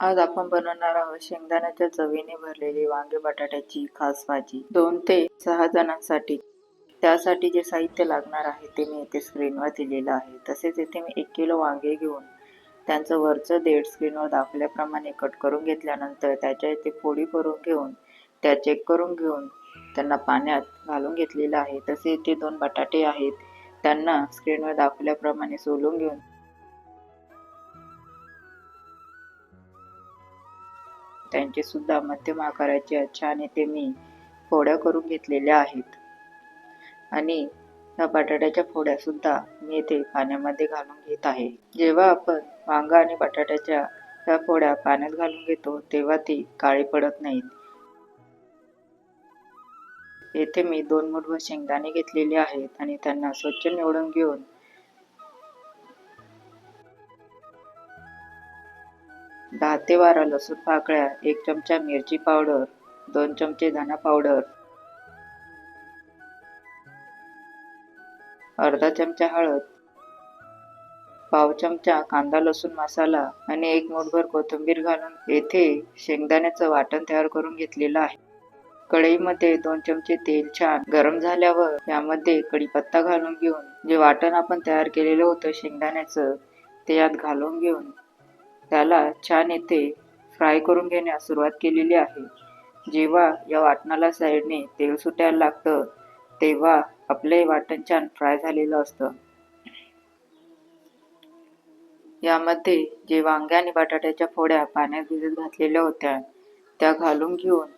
आज आपण बनवणार आहोत शेंगदाण्याच्या चवीने भरलेली वांगे बटाट्याची खास भाजी. दोन ते सहा जणांसाठी. त्यासाठी जे साहित्य लागणार आहे ते मी येथे स्क्रीनवर दिलेलं आहे. तसेच येथे मी एक किलो वांगे घेऊन त्यांचं वरचं देठ स्क्रीनवर दाखवल्याप्रमाणे कट करून घेतल्यानंतर त्याच्या इथे फोडी करून घेऊन त्या चेक करून घेऊन त्यांना पाण्यात घालून घेतलेलं आहे. तसे येथे दोन बटाटे आहेत. त्यांना स्क्रीनवर दाखवल्याप्रमाणे सोलून घेऊन त्यांचे सुद्धा मध्यम आकाराचे छान ते मी फोड्या करून घेतलेल्या आहेत. आणि या बटाट्याच्या फोड्या सुद्धा मी येथे पाण्यामध्ये घालून घेत आहे. जेव्हा आपण वांगा आणि बटाट्याच्या या फोड्या पाण्यात घालून घेतो तेव्हा ती काळी पडत नाहीत. येथे मी दोन मुठभर शेंगदाणे घेतलेले आहेत आणि त्यांना स्वच्छ निवडून घेऊन दहा ते बारा लसूण पाकळ्या एक चमचा मिरची पावडर दोन चमचे धना पावडर अर्धा चमचा हळद पाव चमचा कांदा लसूण मसाला आणि एक मुठभर कोथिंबीर घालून येथे शेंगदाण्याचं वाटण तयार करून घेतलेलं आहे. कढईमध्ये दोन चमचे तेल छान गरम झाल्यावर यामध्ये कढीपत्ता घालून घेऊन जे वाटण आपण तयार केलेलं होतं शेंगदाण्याचं ते यात घालून घेऊन त्याला छान येथे फ्राय करून घेण्यास सुरुवात केलेली आहे. जेव्हा या वाटणाला साईडने तेल सुटायला लागतं तेव्हा आपले वाटण छान फ्राय झालेलं असतं. यामध्ये जे वांगे आणि बटाट्याच्या फोड्या पाण्यात भिजत घातलेल्या होत्या त्या घालून घेऊन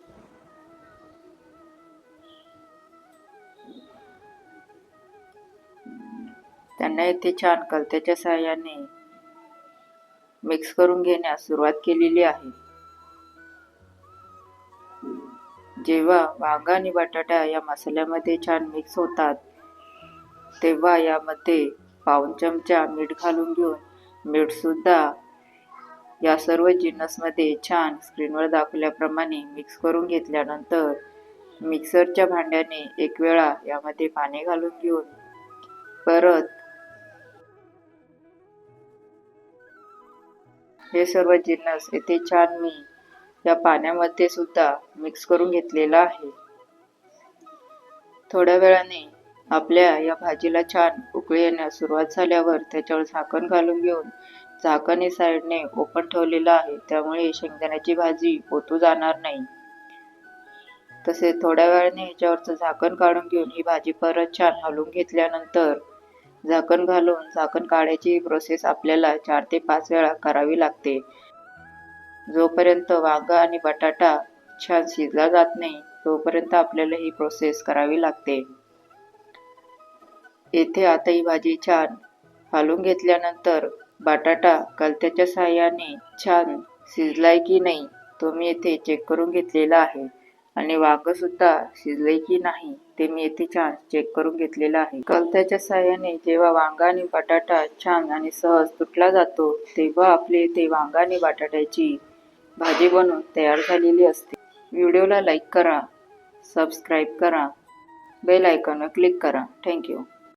त्यांना येथे छान कलत्याच्या साह्याने मिक्स करून घेण्यास सुरुवात केलेली आहे. जेव्हा वांगा आणि बटाटा या मसाल्यामध्ये छान मिक्स होतात तेव्हा यामध्ये पाऊन चमचा मीठ घालून घेऊन मीठसुद्धा या सर्व जिन्नसमध्ये छान स्क्रीनवर दाखवल्याप्रमाणे मिक्स करून घेतल्यानंतर मिक्सरच्या भांड्याने एक वेळा यामध्ये पाणी घालून घेऊन परत हे सर्व जिन्नस येथे छान मी या पाण्यामध्ये सुद्धा मिक्स करून घेतलेला आहे. थोड्या वेळाने आपल्या या भाजीला छान उकळी येण्यास सुरुवात झाल्यावर त्याच्यावर झाकण घालून घेऊन झाकण हे साईडने ओपन ठेवलेलं आहे. त्यामुळे शेंगदाण्याची भाजी ओतू जाणार नाही. तसेच थोड्या वेळाने ह्याच्यावरचं झाकण काढून घेऊन ही भाजी परत छान हलवून घेतल्यानंतर झाकण घालून झाकण काढायची प्रोसेस आपल्याला चार ते पाच वेळा करावी लागते. जोपर्यंत वांगा आणि बटाटा छान शिजला जात नाही तोपर्यंत आपल्याला ही प्रोसेस करावी लागते. येथे आता ही भाजी छान हालून घेतल्यानंतर बटाटा कलत्याच्या साहाय्याने छान शिजलाय की नाही तो मी येथे चेक करून घेतलेला आहे. आणि वांग सुद्धा शिजले की नाही ते मी येथे छान चेक करून घेतलेलं आहे. कलत्याच्या साह्याने जेव्हा वांगा आणि बटाटा छान आणि सहज तुटला जातो तेव्हा आपले ते वांगा आणि बटाट्याची भाजी बनवून तयार झालेली असते. व्हिडिओला लाईक करा सबस्क्राईब करा बेल आयकॉनवर क्लिक करा. थँक्यू